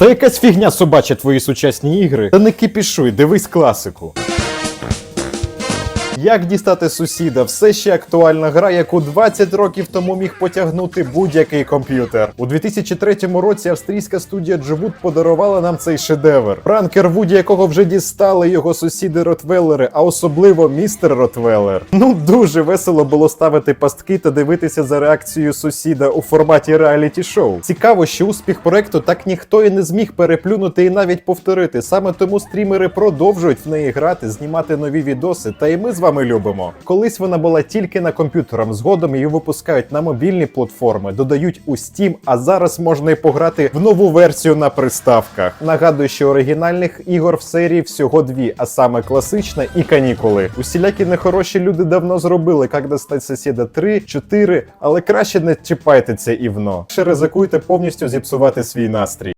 Та якась фігня собача твої сучасні ігри. Та не кипішуй, дивись класику. Як дістати сусіда? Все ще актуальна гра, яку 20 років тому міг потягнути будь-який комп'ютер. У 2003 році австрійська студія Джевуд подарувала нам цей шедевр. Пранкер Вуді, якого вже дістали його сусіди Ротвеллери, а особливо містер Ротвеллер. Ну дуже весело було ставити пастки та дивитися за реакцією сусіда у форматі реаліті шоу. Цікаво, що успіх проекту так ніхто і не зміг переплюнути і навіть повторити. Саме тому стрімери продовжують в неї грати, знімати нові відоси. Та і ми з вами любимо. Колись вона була тільки на комп'ютерах, згодом її випускають на мобільні платформи, додають у Steam, а зараз можна і пограти в нову версію на приставках. Нагадую, що оригінальних ігор в серії всього дві, а саме класична і канікули. Усілякі нехороші люди давно зробили, як достать сусіда 3, 4, але краще не чіпайте це івно. Ще ризикуйте повністю зіпсувати свій настрій.